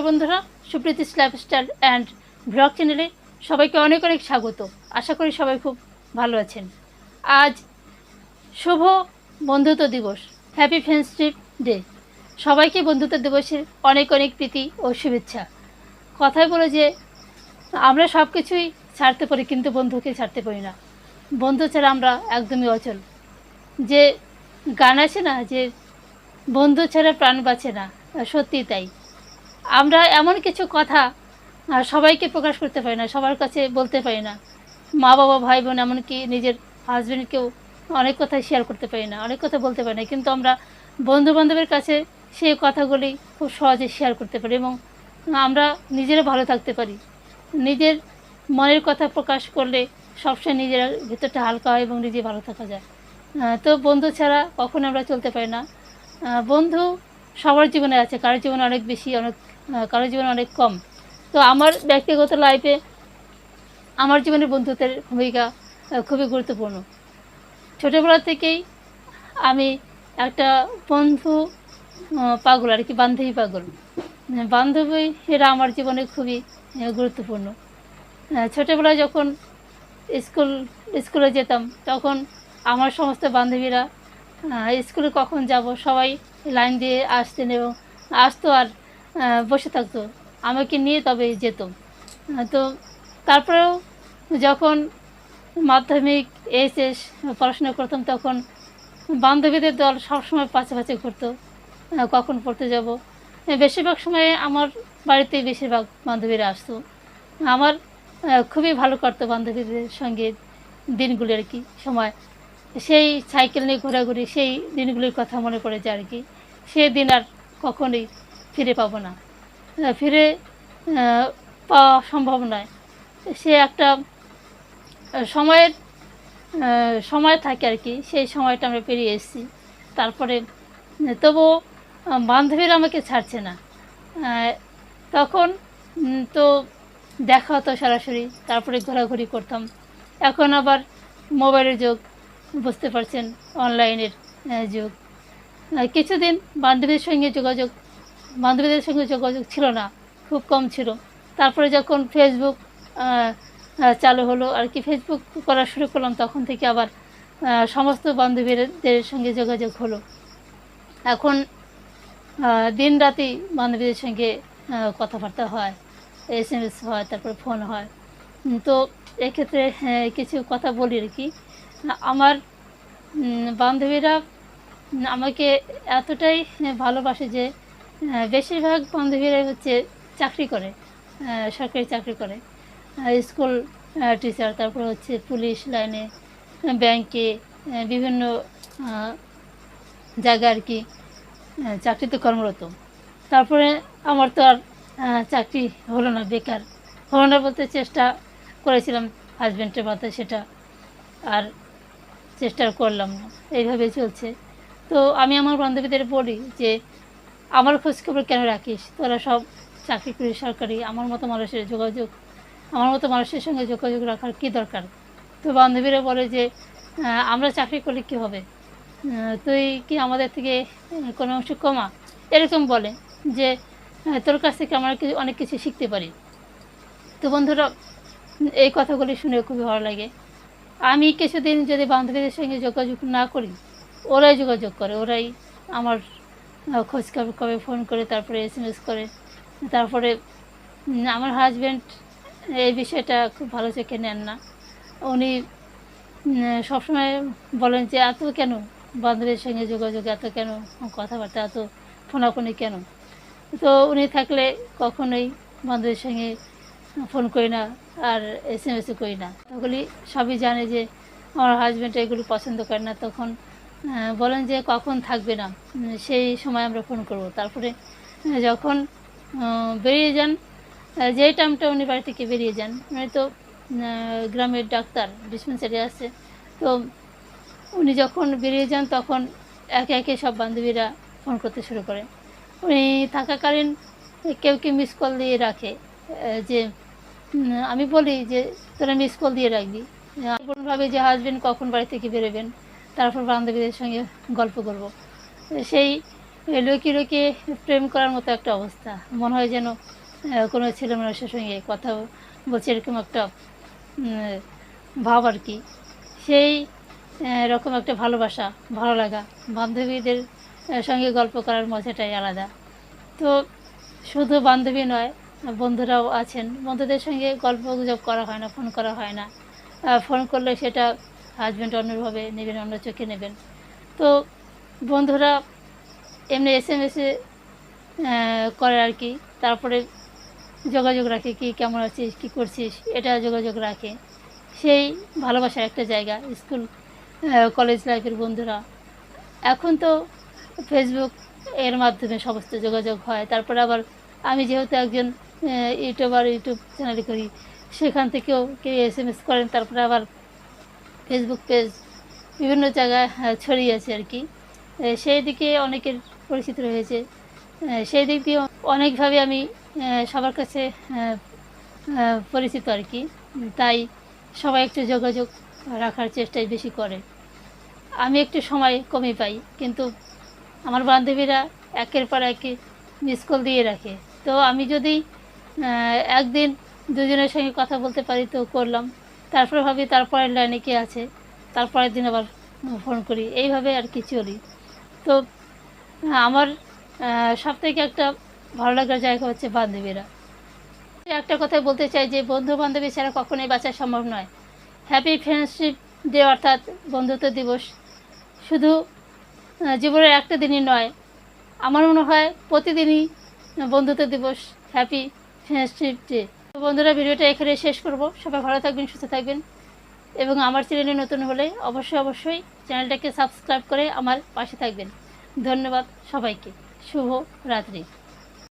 নমস্কার বন্ধুরা Supriti's lifestyle and blog চ্যানেলে সবাইকে অনেক অনেক স্বাগত। আশা করি সবাই খুব ভালো আছেন। আজ শুভ বন্ধুত্ব দিবস হ্যাপি ফ্রেন্ডশিপ ডে সবাইকে বন্ধুত্ব দিবসের অনেক অনেক প্রীতি ও শুভেচ্ছা। কথায় বলে যে, আমরা সব কিছুই ছাড়তে পারি, কিন্তু বন্ধুকে ছাড়তে পারি না। বন্ধু ছাড়া আমরা একদমই অচল। যে গান আছে না, যে বন্ধু ছাড়া প্রাণ বাঁচে না সত্যি তাই। আমরা এমন কিছু কথা সবাইকে প্রকাশ করতে পারি না, সবার কাছে বলতে পারি না। মা বাবা ভাই বোন এমনকি নিজের হাজব্যান্ডকেও অনেক কথা শেয়ার করতে পারি না, অনেক কথা বলতে পারি না। কিন্তু আমরা বন্ধু বান্ধবের কাছে সেই কথাগুলি খুব সহজে শেয়ার করতে পারি এবং আমরা নিজেরা ভালো থাকতে পারি। নিজের মনের কথা প্রকাশ করলে সবসময় নিজের ভিতরটা হালকা হয় এবং নিজে ভালো থাকা যায়। তো বন্ধু ছাড়া কখনো আমরা চলতে পারি না। বন্ধু সবার জীবনে আছে, কারোর জীবনে অনেক বেশি, অনেক কারোর জীবনে অনেক কম। তো আমার ব্যক্তিগত লাইফে আমার জীবনে বন্ধুত্বের ভূমিকা খুবই গুরুত্বপূর্ণ। ছোটোবেলা থেকেই আমি একটা বন্ধু পাগল আর কি, বান্ধবী পাগল। বান্ধবী এরা আমার জীবনে খুবই গুরুত্বপূর্ণ। ছোটোবেলায় যখন স্কুল, স্কুলে যেতাম, তখন আমার সমস্ত বান্ধবীরা স্কুলে কখন যাব, সবাই লাইন দিয়ে আসতেন এবং আসতো আর বসে থাকতো। আমাকে নিয়ে তবে যেত। তো তারপরেও যখন মাধ্যমিক, এইচএস পড়াশোনা করতাম তখন বান্ধবীদের দল সবসময় পাশে পাশে ঘুরতো। কখন পড়তে যাব? বেশিরভাগ সময়ে আমার বাড়িতেই বেশিরভাগ বান্ধবীরা আসতো। আমার খুবই ভালো করতো বান্ধবীদের সঙ্গে দিনগুলি আর কি, সময়। সেই সাইকেল নিয়ে ঘোরাঘুরি, সেই দিনগুলির কথা মনে পড়ে যায় আর কি। সেই দিন আর কখনোই ফিরে পাবো না। ফিরে পাওয়া সম্ভব নয়। সে একটা সময়ের সময় থাকে আর কি, সেই সময়টা আমরা পেরিয়ে এসেছি। তারপরে, তবুও বান্ধবীরা আমাকে ছাড়ছে না। তখন তো দেখা হতো সরাসরি, তারপরে ঘোরাঘুরি করতাম। এখন আবার মোবাইলের যুগ, বুঝতে পারছেন, অনলাইনের যুগ। কিছুদিন বান্ধবীর সঙ্গে যোগাযোগ বান্ধবীদের সঙ্গে যোগাযোগ ছিল না খুব কম ছিল। তারপরে যখন ফেসবুক চালু হলো আর কি ফেসবুক করা শুরু করলাম তখন থেকে আবার সমস্ত বান্ধবীদের সঙ্গে যোগাযোগ হলো। এখন দিন রাতি বান্ধবীদের সঙ্গে কথাবার্তা হয় এস এম এস হয় তারপর ফোন হয়। তো এক্ষেত্রে হ্যাঁ, কিছু কথা বলি আর কি। আমার বান্ধবীরা আমাকে এতটাই ভালোবাসে যে বেশিরভাগ বান্ধবীরাই হচ্ছে চাকরি করে সরকারি চাকরি করে। স্কুল টিচার তারপর হচ্ছে পুলিশ লাইনে, ব্যাংকে বিভিন্ন জায়গায় আর কি চাকরিতে কর্মরত। তারপরে আমার তো আর চাকরি হলো না, বেকার। হলো না বলতে চেষ্টা করেছিলাম হাজব্যান্ডের মাথায় সেটা, আর চেষ্টা করলাম না। এইভাবে চলছে। তো আমি আমার বান্ধবীদের বলি যে আমার খোঁজখবর কেন রাখিস? তোরা সব চাকরি করিস সরকারি, আমার মতো মানুষের যোগাযোগ, আমার মতো মানুষের সঙ্গে যোগাযোগ রাখার কী দরকার? তো বান্ধবীরা বলে যে আমরা চাকরি করলে কী হবে? তুই কি আমাদের থেকে কোনো অংশ কমা? এরকম বলে যে তোর কাছ থেকে আমরা অনেক কিছু শিখতে পারি। তো বন্ধুরা, এই কথাগুলি শুনে খুবই ভালো লাগে। আমি কিছুদিন যদি বান্ধবীদের সঙ্গে যোগাযোগ না করি, ওরাই যোগাযোগ করে, ওরাই আমার খোঁজ খবর কবে ফোন করে, তারপরে এস এম এস করে। তারপরে আমার হাজব্যান্ড এই বিষয়টা খুব ভালো চোখে নেন না। উনি সবসময় বলেন যে, এত কেন? বান্ধবীর সঙ্গে যোগাযোগ এত কেন? কথাবার্তা এত ফোনাফোনি কেন? তো উনি থাকলে কখনোই বান্ধবীর সঙ্গে ফোন করি না আর এস এম এসও করি না। ওগুলি সবই জানে যে, আমার হাজব্যান্ড এগুলো পছন্দ করে না। তখন বলেন যে কখন থাকবে না। সেই সময় আমরা ফোন করব। তারপরে যখন বেরিয়ে যান যেই টাইমটা উনি বাড়ি থেকে বেরিয়ে যান উনি তো গ্রামের ডাক্তার ডিসপেন্সারি আছে, তো উনি যখন বেরিয়ে যান, তখন একে একে সব বান্ধবীরা ফোন করতে শুরু করে। উনি থাকাকালীন কেউ কেউ মিস কল দিয়ে রাখে যে আমি বলি যে, তোরা মিস কল দিয়ে রাখবি। ভাবে যে হাজবেন্ড কখন বাড়ি থেকে বেরোবেন? তারপর বান্ধবীদের সঙ্গে গল্প করব। সেই এই লুকিয়ে লুকিয়ে প্রেম করার মতো একটা অবস্থা। মনে হয় যেন কোনো ছেলে মানুষের সঙ্গে কথা বলছে, এরকম একটা ভাব আর কি। সেই রকম একটা ভালোবাসা, ভালো লাগা। বান্ধবীদের সঙ্গে গল্প করার মজাটাই আলাদা। তো শুধু বান্ধবী নয়, বন্ধুরাও আছেন। বন্ধুদের সঙ্গে গল্প গুজব করা হয় না, ফোন করা হয় না। ফোন করলে সেটা হাজব্যান্ড অন্যভাবে নেবেন, অন্য চোখে নেবেন। তো বন্ধুরা, এমনি এস এম এসে করে আর কি। তারপরে যোগাযোগ রাখে কি কেমন আছিস, কী করছিস, এটা যোগাযোগ রাখে। সেই ভালোবাসার একটা জায়গা স্কুল কলেজ লাইফের বন্ধুরা। এখন তো ফেসবুক এর মাধ্যমে সমস্ত যোগাযোগ হয়। তারপরে আবার আমি যেহেতু একজন ইউটিউবার, ইউটিউব চ্যানেল করি, সেখান থেকেও কেউ এস এম এস করেন। তারপরে আবার ফেসবুক পেজ বিভিন্ন জায়গায় আহ, ছড়িয়েছে আর কি। সেই দিকে অনেকের পরিচিত রয়েছে। সেই দিক দিয়ে অনেকভাবে আমি সবার কাছে পরিচিত আর কি। তাই সবাই একটু যোগাযোগ রাখার চেষ্টাই বেশি করে। আমি একটু সময় কমই পাই কিন্তু আমার বান্ধবীরা একের পর একে মিস কল দিয়ে রাখে। তো আমি যদি একদিন দুজনের সঙ্গে কথা বলতে পারি তো করলাম। তারপরে ভাবি, তারপরের লাইনে কে আছে? তারপরের দিন আবার ফোন করি। এইভাবে আর কি চলি। তো, আমার সব থেকে একটা ভালো লাগার জায়গা হচ্ছে বান্ধবীরা। একটা কথা বলতে চাই যে, বন্ধু বান্ধবী ছাড়া কখনোই বাঁচা সম্ভব নয়। হ্যাপি ফ্রেন্ডশিপ ডে অর্থাৎ বন্ধুত্ব দিবস। শুধু জীবনের একটা দিনই নয়, আমার মনে হয় প্রতিদিনই বন্ধুত্ব দিবস। হ্যাপি ফ্রেন্ডশিপ ডে বন্ধুরা, ভিডিওটা এখানে শেষ করব। সবাই ভালো থাকবেন, সুস্থ থাকবেন। এবং আমার চ্যানেলে নতুন হলে অবশ্যই অবশ্যই চ্যানেলটাকে সাবস্ক্রাইব করে আমার পাশে থাকবেন। ধন্যবাদ সবাইকে। শুভ রাত্রি।